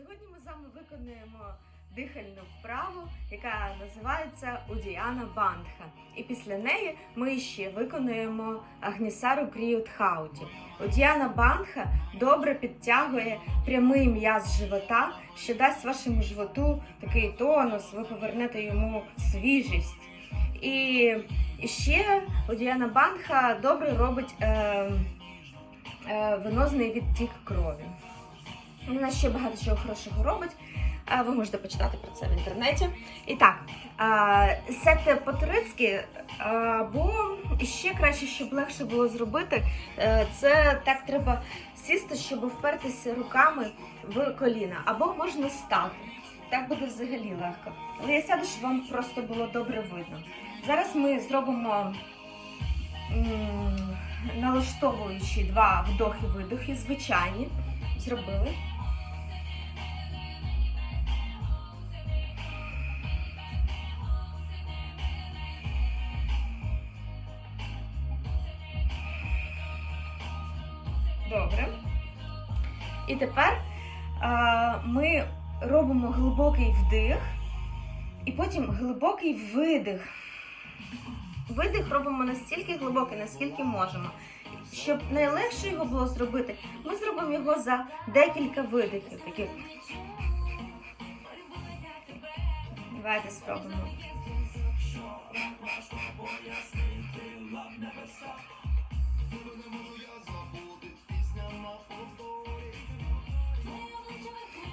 Сьогодні ми з вами виконуємо дихальну вправу, яка називається Удіана Бандха. І після неї ми ще виконуємо Агнісару Кріют Хауті. Удіана Бандха добре підтягує прямий м'яз живота, що дасть вашому животу такий тонус, ви повернете йому свіжість. І ще Удіана Бандха добре робить е, е, венозний відтік крові. Вона ще багато чого хорошого робить. Ви можете почитати про це в інтернеті. І так, сядьте по-турецьки, або ще краще, щоб легше було зробити, е, це так треба сісти, щоб впертися руками в коліна, або можна стати. Так буде взагалі легко. Але я сяду, щоб вам просто було добре видно. Зараз ми зробимо налаштовуючи два вдохи-видохи, звичайні. Зробили. Добре. І тепер а, ми робимо глибокий вдих і потім глибокий видих. Видих робимо настільки глибокий, наскільки можемо. Щоб найлегше його було зробити, ми зробимо його за декілька видихів. Таких. Давайте спробуємо.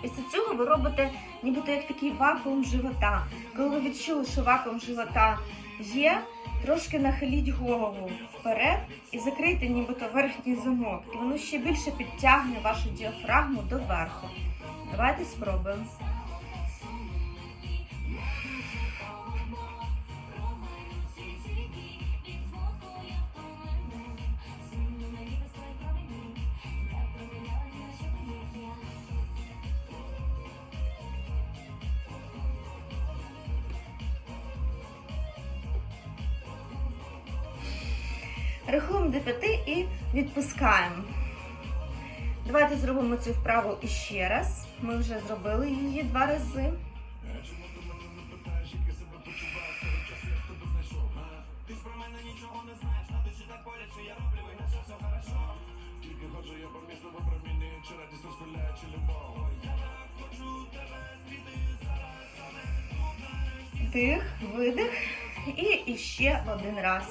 Після цього ви робите нібито як такий вакуум живота. Коли ви відчули, що вакуум живота є, трошки нахиліть голову вперед і закрийте нібито верхній замок. І воно ще більше підтягне вашу діафрагму до верху. Давайте спробуємо. Рахуємо до п'яти і відпускаємо. Давайте зробимо цю вправу іще раз. Ми вже зробили її два рази. Вдих, видих і іще один раз.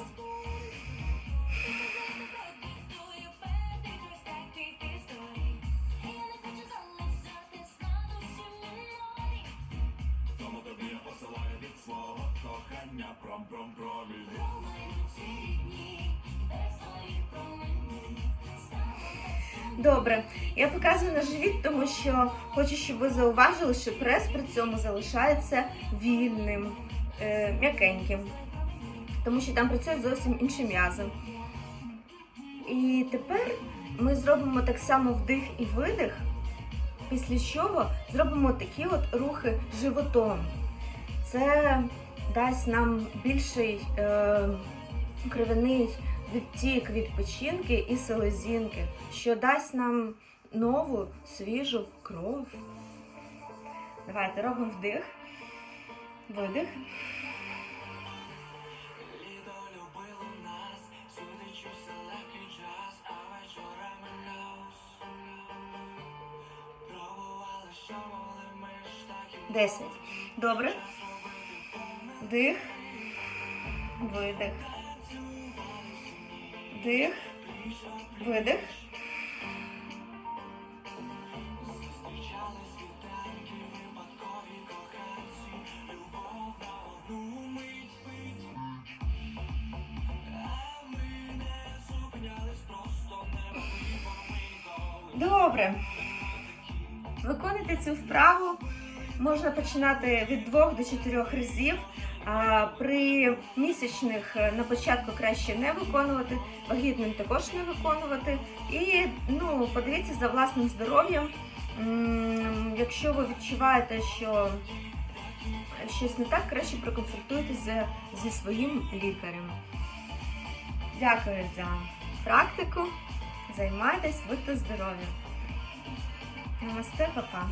Добре, я показую на живіт, тому що хочу, щоб ви зауважили, що прес при цьому залишається вільним, е, м'якеньким, тому що там працює зовсім інші м'язи. І тепер ми зробимо так само вдих і видих, після чого зробимо такі от рухи животом. Це дасть нам більший е, кровяний відтік від печінки і селезінки, що дасть нам нову свіжу кров. Давайте робимо вдих, видих. Десять. Добре. Вдих, видих. Вдих, видих. Добре. Виконуйте цю вправу. Можна починати від 2 до 4 разів. При місячних е, на початку краще не виконувати, вагітним також не виконувати. І ну, подивіться за власним здоров'ям. Якщо ви відчуваєте, що щось не так, краще проконсультуйтеся зі своїм лікарем. Дякую за практику. Займайтесь, будьте здорові. Намасте, папа.